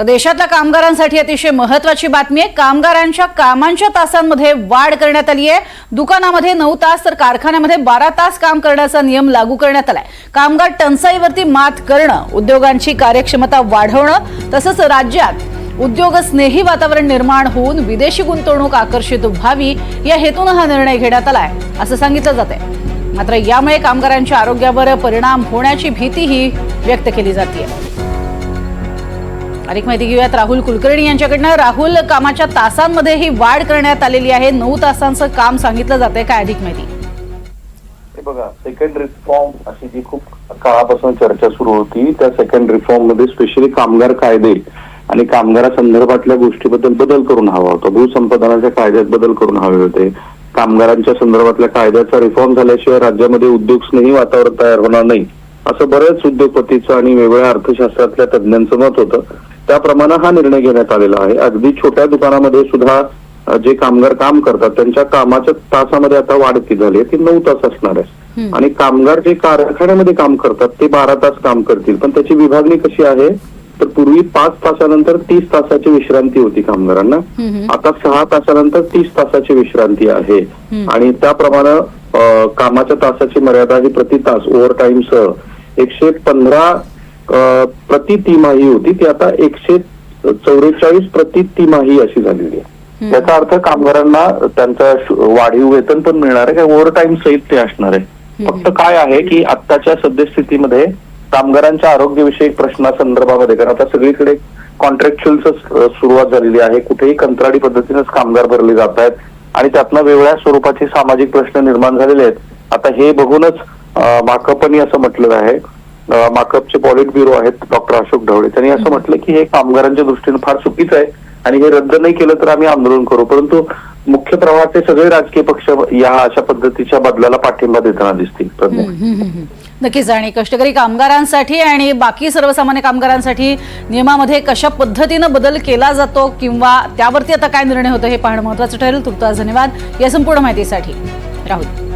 तर देशातल्या कामगारांसाठी अतिशय महत्वाची बातमी आहे. कामगारांच्या कामांच्या तासांमध्ये वाढ करण्यात आली आहे. दुकानामध्ये नऊ तास तर कारखान्यामध्ये बारा तास काम करण्याचा नियम लागू करण्यात आलाय. कामगार टंचाईवरती मात करणं उद्योगांची कार्यक्षमता वाढवणं तसंच राज्यात उद्योग स्नेही वातावरण निर्माण होऊन विदेशी गुंतवणूक आकर्षित व्हावी या हेतून हा निर्णय घेण्यात आलाय असं सांगितलं जात आहे मात्र यामुळे कामगारांच्या आरोग्यावर परिणाम होण्याची भीतीही व्यक्त केली जाते अधिक माहिती घेऊयात. राहुल कुलकर्णी यांच्याकडनं. राहुल कामाच्या तासांमध्ये ही वाढ करण्यात आलेली आहे. नऊ तासांचं काम सांगितलं जात आहे काय अधिक माहिती? हे बघा सेकंड रिफॉर्म अशी जी खूप काळापासून चर्चा सुरू होती त्या सेकंड रिफॉर्ममध्ये स्पेशली कामगार कायदे आणि कामगारासंदर्भातल्या गोष्टीबद्दल बदल करून हवा होता. भूसंपादनाच्या कायद्यात बदल करून हवे होते. कामगारांच्या संदर्भातल्या कायद्याचा रिफॉर्म झाल्याशिवाय राज्यामध्ये उद्योग स्नेही वातावरण तयार होणार नाही. असं बऱ्याच उद्योगपतीचं आणि वेगवेगळ्या अर्थशास्त्रातल्या तज्ज्ञांचं मत होतं. त्याप्रमाणे हा निर्णय घेण्यात आलेला आहे. अगदी छोट्या दुकानामध्ये सुद्धा जे कामगार काम करतात त्यांच्या कामाच्या तासामध्ये आता वाढ किती झाली आहे. ती नऊ तास असणार आहे. आणि कामगार जे कारखान्यामध्ये काम करतात ते बारा तास काम करतील. पण त्याची विभागणी कशी आहे? तर पूर्वी पाच तासानंतर तीस तासाची विश्रांती होती कामगारांना. आता सहा तासानंतर तीस तासाची विश्रांती आहे. आणि त्याप्रमाणे कामाच्या तासाची मर्यादा ही प्रति तास ओव्हर टाइम सह एकशे पंधरा प्रति तिमाही होती. ती आता एकशे चौवेचाळीस प्रति तिमाही अशी झालेली आहे. याचा अर्थ कामगारांना त्यांचं वाढीव वेतन पण मिळणार आहे ओव्हर टाइम सहित ते असणार आहे. फक्त काय आहे की आत्ताच्या सद्यस्थितीमध्ये कामगारांच्या आरोग्यविषयक प्रश्नासंदर्भामध्ये कारण आता सगळीकडे कॉन्ट्रॅक्च्युअलच सुरुवात झालेली आहे. कुठेही कंत्राटी पद्धतीनेच कामगार भरले जात आहेत आणि त्यातनं वेगळ्या स्वरूपाचे सामाजिक प्रश्न निर्माण झालेले आहेत. आता हे बघूनच अं, माकपनी असं म्हटलेलं आहे. माकपचे पॉलिट ब्युरो आहेत डॉक्टर अशोक ढवळे. त्यांनी असं म्हटलं की हे कामगारांच्या दृष्टीने फार चुकीचं आहे आणि हे रद्द नाही केलं तर आम्ही आंदोलन करू. परंतु मुख्य प्रवाहाचे सगळे राजकीय पक्ष या अशा पद्धतीच्या बदलाला पाठिंबा देताना दिसतील. नक्कीच आणि कष्टकरी कामगारांसाठी आणि बाकी सर्वसामान्य कामगारांसाठी नियमामध्ये कशा पद्धतीनं बदल केला जातो किंवा त्यावरती आता काय निर्णय होतो हे पाहणं महत्वाचं ठरेल. तुर्तास धन्यवाद. या संपूर्ण माहितीसाठी राहुल.